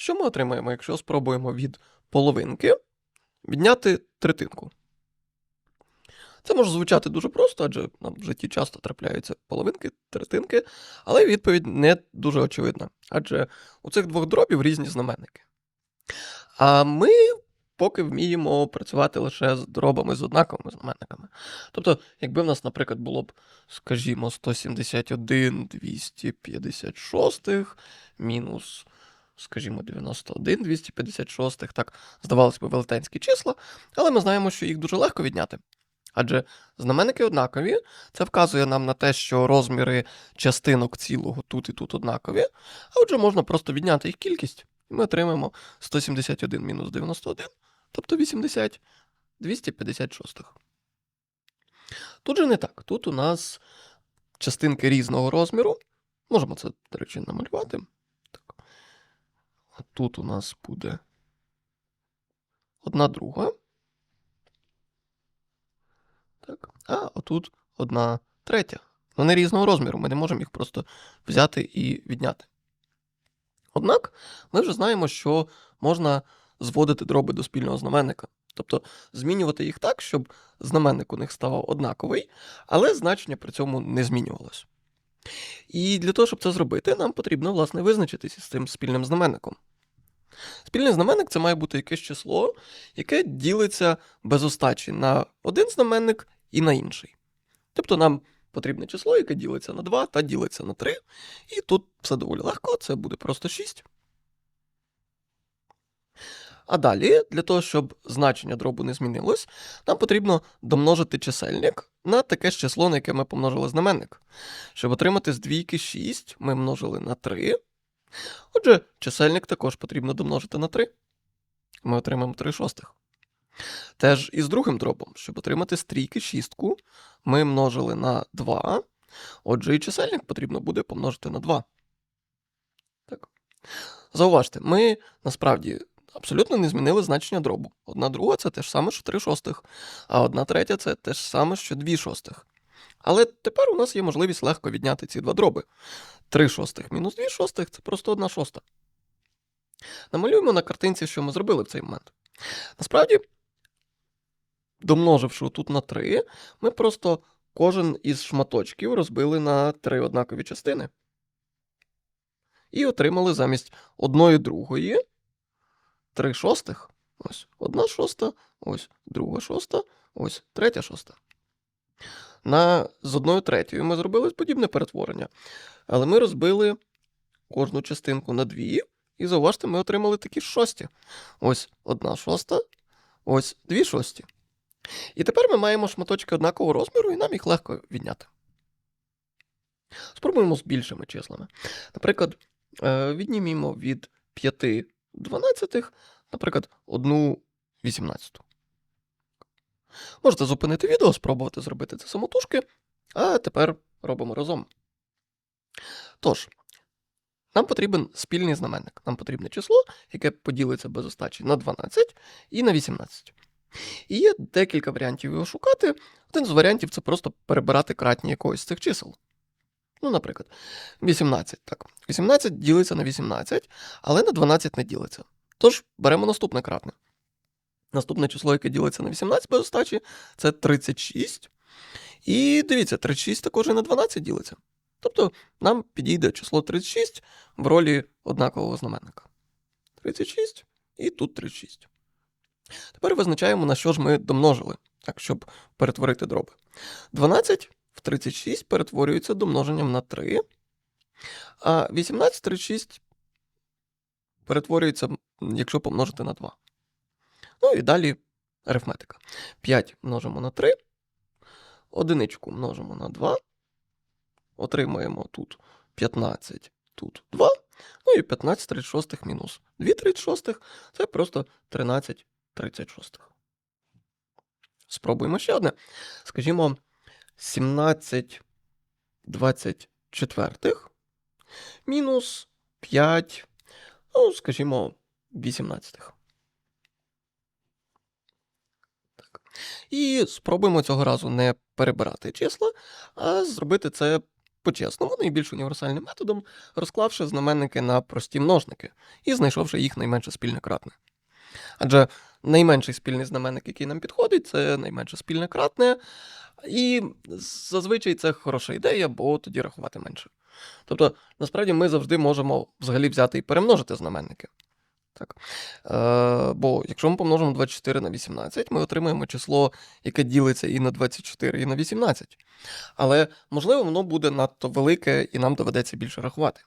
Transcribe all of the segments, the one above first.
Що ми отримаємо, якщо спробуємо від половинки відняти третинку? Це може звучати дуже просто, адже нам в житті часто трапляються половинки, третинки, але відповідь не дуже очевидна, адже у цих двох дробів різні знаменники. А ми поки вміємо працювати лише з дробами з однаковими знаменниками. Тобто, якби в нас, наприклад, було б, скажімо, 171 256 мінус, скажімо, 91 256, так, здавалося б, велетенські числа, але ми знаємо, що їх дуже легко відняти. Адже знаменники однакові, це вказує нам на те, що розміри частинок цілого тут і тут однакові, а отже можна просто відняти їх кількість, і ми отримаємо 171 мінус 91, тобто 80 256. Тут же не так. Тут у нас частинки різного розміру. Можемо це, до речі, намалювати. Тут у нас буде одна друга. Так. А отут одна третя. Вони різного розміру, ми не можемо їх просто взяти і відняти. Однак ми вже знаємо, що можна зводити дроби до спільного знаменника. Тобто змінювати їх так, щоб знаменник у них ставав однаковий, але значення при цьому не змінювалось. І для того, щоб це зробити, нам потрібно, власне, визначитися з цим спільним знаменником. Спільний знаменник це має бути якесь число, яке ділиться без остачі на один знаменник і на інший. Тобто нам потрібне число, яке ділиться на 2 та ділиться на 3. І тут все доволі легко, це буде просто 6. А далі, для того, щоб значення дробу не змінилось, нам потрібно домножити чисельник на таке ж число, на яке ми помножили знаменник. Щоб отримати з двійки 6, ми множили на 3. Отже, чисельник також потрібно домножити на 3. Ми отримаємо 3 шостих. Теж і з другим дробом, щоб отримати з трійки шістку, ми множили на 2. Отже, і чисельник потрібно буде помножити на 2. Так. Зауважте, ми насправді абсолютно не змінили значення дробу. Одна друга це те ж саме, що 3 шостих, а одна третя це те ж саме, що 2 шостих. Але тепер у нас є можливість легко відняти ці два дроби. 3 шостих мінус 2 шостих це просто 1 шоста. Намалюємо на картинці, що ми зробили в цей момент. Насправді, домноживши тут на 3, ми просто кожен із шматочків розбили на три однакові частини. І отримали замість одної другої 3 шостих. Ось одна шоста, ось друга шоста, ось третя шоста. На, з одною третьою ми зробили подібне перетворення. Але ми розбили кожну частинку на дві, і зауважте, ми отримали такі шості. Ось одна шоста, ось дві шості. І тепер ми маємо шматочки однакового розміру, і нам їх легко відняти. Спробуємо з більшими числами. Наприклад, е, віднімімо від 5 дванадцятих, наприклад, 1 вісімнадцяту. Можете зупинити відео, спробувати зробити це самотужки, а тепер робимо разом. Тож, нам потрібен спільний знаменник. Нам потрібне число, яке поділиться без остачі на 12 і на 18. І є декілька варіантів його шукати. Один з варіантів це просто перебирати кратні якогось з цих чисел. Ну, наприклад, 18. Так. 18 ділиться на 18, але на 12 не ділиться. Тож беремо наступне кратне. Наступне число, яке ділиться на 18 без остачі, це 36. І дивіться, 36 також і на 12 ділиться. Тобто нам підійде число 36 в ролі однакового знаменника. 36 і тут 36. Тепер визначаємо, на що ж ми домножили, так, щоб перетворити дроби. 12 в 36 перетворюється домноженням на 3, а 18 в 36 перетворюється, якщо помножити на 2. Ну і далі арифметика. 5 множимо на 3, одиничку множимо на 2, отримаємо тут 15, тут 2, ну і 15 36 мінус 2 36 це просто 13 36. Спробуємо ще одне. Скажімо, 17 24 мінус 5, ну, скажімо, 18. Так. І спробуємо цього разу не перебирати числа, а зробити це по-чесному, найбільш універсальним методом, розклавши знаменники на прості множники і знайшовши їх найменше спільне кратне. Адже найменший спільний знаменник, який нам підходить, це найменше спільне кратне, і зазвичай це хороша ідея, бо тоді рахувати менше. Тобто, насправді, ми завжди можемо взагалі взяти і перемножити знаменники. Так. Е, бо якщо ми помножимо 24 на 18, ми отримаємо число, яке ділиться і на 24, і на 18. Але, можливо, воно буде надто велике і нам доведеться більше рахувати.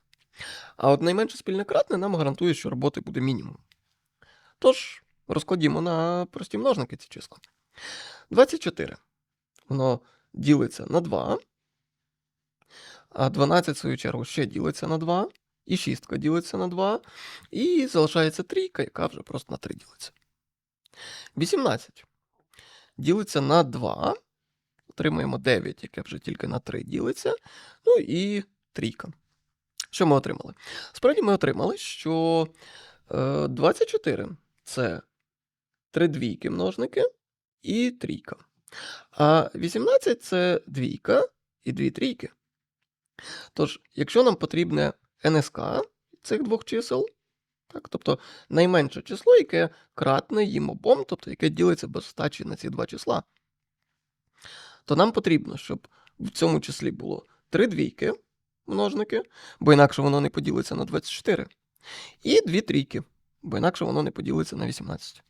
А от найменше спільне кратне нам гарантує, що роботи буде мінімум. Тож, розкладімо на прості множники ці числа. 24. Воно ділиться на 2. А 12, в свою чергу, ще ділиться на 2. І шістка ділиться на 2. І залишається трійка, яка вже просто на 3 ділиться. 18. Ділиться на 2. Отримаємо 9, яке вже тільки на 3 ділиться. Ну і трійка. Що ми отримали? Справді ми отримали, що е, 24 це 3 двійки множники і трійка. А 18 це двійка і дві трійки. Тож, якщо нам потрібне НСК цих двох чисел, так, тобто найменше число, яке кратне їм обом, тобто яке ділиться без стачі на ці два числа, то нам потрібно, щоб в цьому числі було 3 двійки множники, бо інакше воно не поділиться на 24, і 2 трійки, бо інакше воно не поділиться на 18.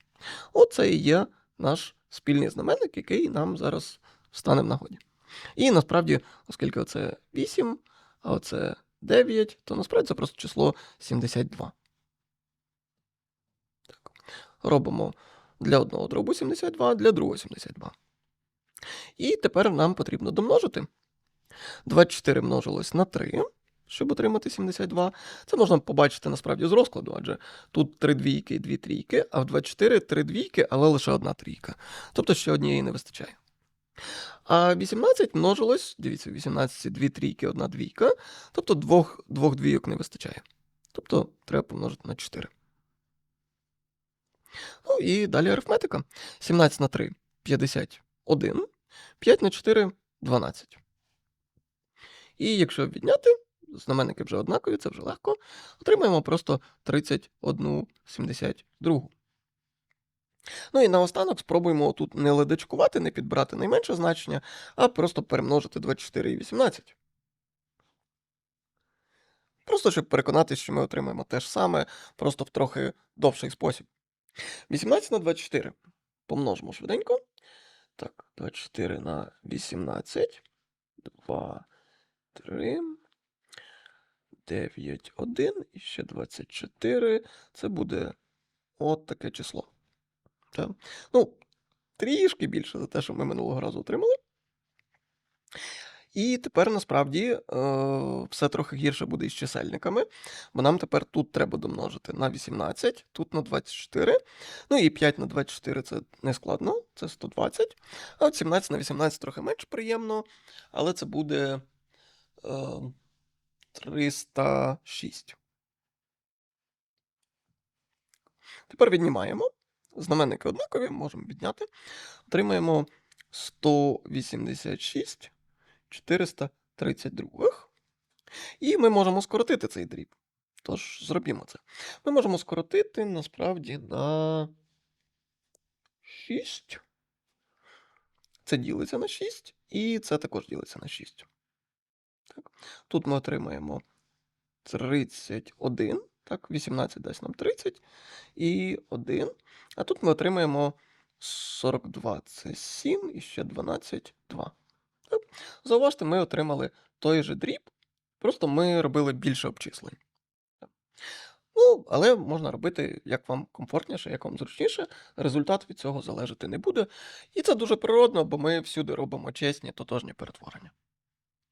Оце і є наш спільний знаменник, який нам зараз стане в нагоді. І насправді, оскільки оце 8, а оце 9, то насправді це просто число 72. Так. Робимо для одного дробу 72, для другого 72. І тепер нам потрібно домножити. 24 множилось на 3, щоб отримати 72. Це можна побачити насправді з розкладу, адже тут 3 двійки і 2 трійки, а в 24 3 двійки, але лише одна трійка. Тобто ще однієї не вистачає. А 18 множилось, дивіться, 18 2 трійки, одна двійка, тобто двох, двох двійок не вистачає. Тобто треба помножити на 4. Ну і далі арифметика. 17 на 3 51, 5 на 4 12. І якщо відняти, знаменники вже однакові, це вже легко, отримаємо просто 31 72. Ну і наостанок спробуємо тут не ледачкувати, не підбирати найменше значення, а просто перемножити 24 і 18. Просто щоб переконатися, що ми отримаємо те ж саме, просто в трохи довший спосіб. 18 на 24. Помножимо швиденько. Так, 24 на 18. 2, 3. 9, 1 і ще 24. Це буде от таке число. Так. Ну, трішки більше за те, що ми минулого разу отримали. І тепер насправді е, все трохи гірше буде із чисельниками, бо нам тепер тут треба домножити на 18, тут на 24. Ну і 5 на 24 це не складно, це 120. А от 17 на 18 трохи менш приємно, але це буде е, 306. Тепер віднімаємо. Знаменники однакові, можемо відняти. Отримаємо 186 432. І ми можемо скоротити цей дріб. Тож, зробімо це. Ми можемо скоротити насправді на 6. Це ділиться на 6, і це також ділиться на 6. Так. Тут ми отримаємо 31. Так, 18 дасть нам 30 і 1. А тут ми отримаємо 42 це 7 і ще 12 2. Так. Зауважте, ми отримали той же дріб, просто ми робили більше обчислень. Ну, але можна робити, як вам комфортніше, як вам зручніше. Результат від цього залежати не буде. І це дуже природно, бо ми всюди робимо чесні тотожні перетворення.